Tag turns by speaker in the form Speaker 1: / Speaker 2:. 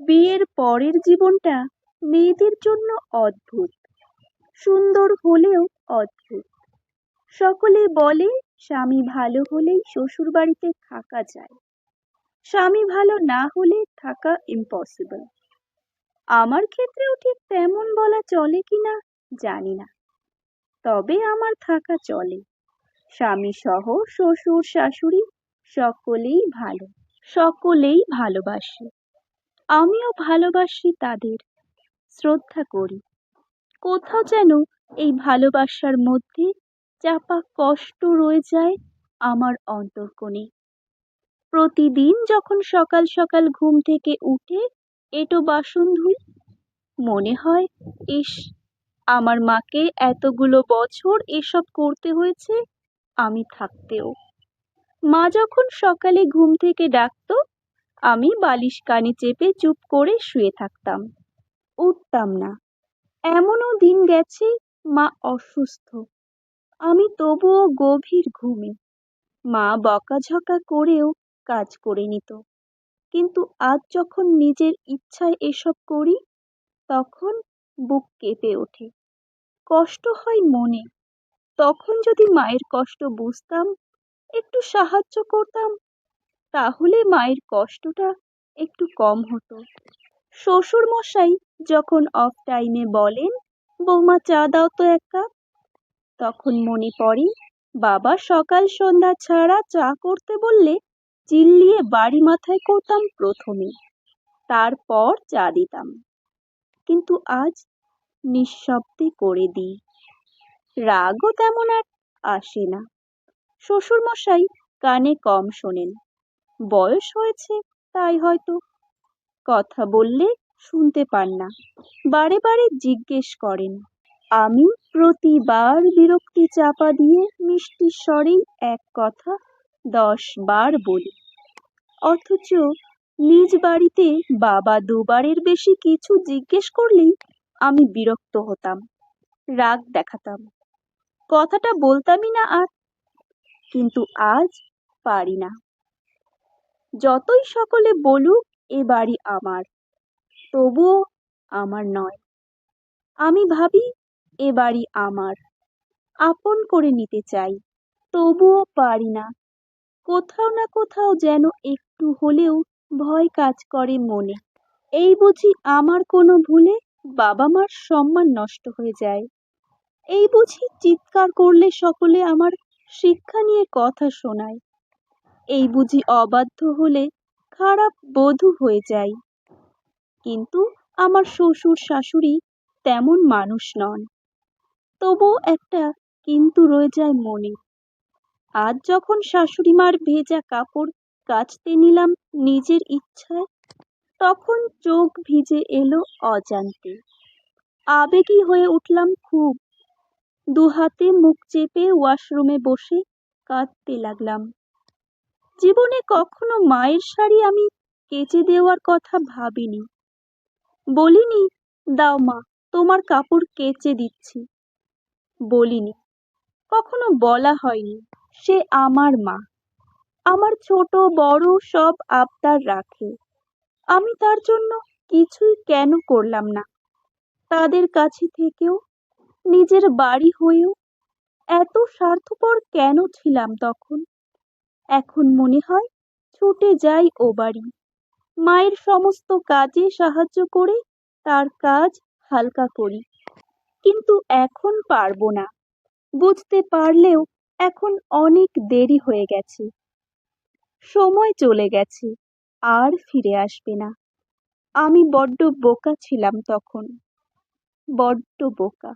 Speaker 1: বিয়ের পরের জীবনটা মেয়েদের জন্য অদ্ভুত। সুন্দর হলেও অদ্ভুত। সকলে বলে, স্বামী ভালো হলেই শ্বশুর বাড়িতে থাকা যায়। স্বামী ভালো না হলে থাকা ইম্পসিবল আমার ক্ষেত্রেও ঠিক তেমন বলা চলে কিনা জানি না। তবে আমার থাকা চলে। স্বামী সহ শ্বশুর শাশুড়ি সকলেই ভালো। সকলেই ভালোবাসে। আমিও ভালোবাসি তাদের। শ্রদ্ধা করি। কোথাও যেন এই ভালোবাসার মধ্যে চাপা কষ্ট রয়ে যায় আমার অন্তর্কোণে। প্রতিদিন যখন সকাল সকাল ঘুম থেকে উঠে এটো বাসন ধুই, মনে হয়, ইস, আমার মাকে এতগুলো বছর এসব করতে হয়েছে, আমি থাকতেও। মা যখন সকালে ঘুম থেকে ডাকতো আমি বালিশ কানে চেপে চুপ করে শুয়ে থাকতাম। উঠতাম না। এমনও দিন গেছে, মা অসুস্থ। আমি তবুও গভীর ঘুমে। মা বকাঝকা করেও কাজ করে নিত। কিন্তু আজ যখন নিজের ইচ্ছায় এসব করি, তখন বুক কেঁপে ওঠে। কষ্ট হয় মনে। তখন যদি মায়ের কষ্ট বুঝতাম, একটু সাহায্য করতাম তাহলে মায়ের কষ্টটা একটু কম হতো। শ্বশুর মশাই যখন অফ টাইমে বলেন, বৌমা, চা দাও তো এক কাপ। তখন মনে পড়ে, বাবা সকাল সন্ধ্যা ছাড়া চা করতে বললে চিল্লিয়ে বাড়ি মাথায় করতাম প্রথমে, তারপর চা দিতাম। কিন্তু আজ নিঃশব্দে করে দিই। রাগও তেমন আর আসে না। শ্বশুর মশাই কানে কম শোনেন। বয়স হয়েছে, তাই হয়তো। কথা বললে শুনতে পান না। বারে বারে জিজ্ঞেস করেন, আমি প্রতিবার বিরক্তি চাপা দিয়ে মিষ্টি স্বরেই এক কথা দশ বার বলি। অথচ নিজ বাড়িতে বাবা দুবারের বেশি কিছু জিজ্ঞেস করলেই আমি বিরক্ত হতাম, রাগ দেখাতাম। কথাটা বলতামই না আর, কিন্তু আজ পারি না। যতই সকলে বলুক, এ বাড়ি আমার। তবুও আমার নয়। আমি ভাবি, এ বাড়ি আমার। আপন করে নিতে চাই, তবুও পারি না। কোথাও না কোথাও যেন একটু হলেও ভয় কাজ করে মনে। এই বুঝি আমার কোনো ভুলে বাবা মার সম্মান নষ্ট হয়ে যায়। এই বুঝি চিৎকার করলে সকলে আমার শিক্ষা নিয়ে কথা শোনায়। এই বুঝি অবাধ্য হলে খারাপ বধূ হয়ে যাই কিন্তু আমার শ্বশুর শাশুড়ি তেমন মানুষ নন। তবুও একটা কিন্তু রয়ে যায় মনে। আজ যখন শাশুড়ি মার ভেজা কাপড় কাচতে নিলাম নিজের ইচ্ছায়, তখন চোখ ভিজে এলো অজান্তে। আবেগী হয়ে উঠলাম খুব। দুহাতে মুখ চেপে ওয়াশরুমে বসে কাঁদতে লাগলাম। জীবনে কখনো মায়ের শাড়ি আমি কেচে দেওয়ার কথা ভাবিনি। বলিনি, দাও মা, তোমার কাপড় কেচে দিচ্ছি। বলিনি। কখনো বলা হয়নি, সে আমার মা। আমার ছোট, বড় সব আবদার রাখে। আমি তার জন্য কিছুই কেন করলাম না? তাদের কাছে থেকেও, নিজের বাড়ি হয়েও এত স্বার্থপর কেন ছিলাম তখন? এখন মনে হয় ছুটে যাই ও বাড়ি। মায়ের সমস্ত কাজে সাহায্য করে তার কাজ হালকা করি। কিন্তু এখন পারব না। বুঝতে পারলেও এখন অনেক দেরি হয়ে গেছে। সময় চলে গেছে, আর ফিরে আসবে না। আমি বড্ড বোকা ছিলাম তখন। বড্ড বোকা।